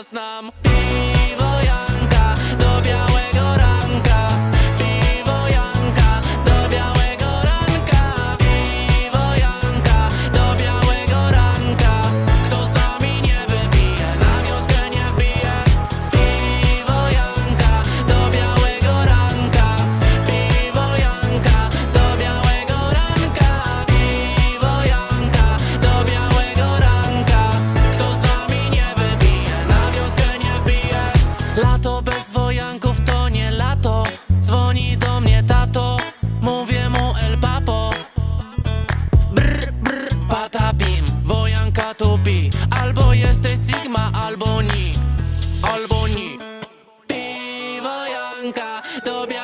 час нам піво. Bez wojanków to nie lato. Dzwoni do mnie tato Mówię mu el papo. Brr, brr, patabim Wojanka tupi Albo jesteś sigma, albo ni Albo ni. Pi, wojanka, dobie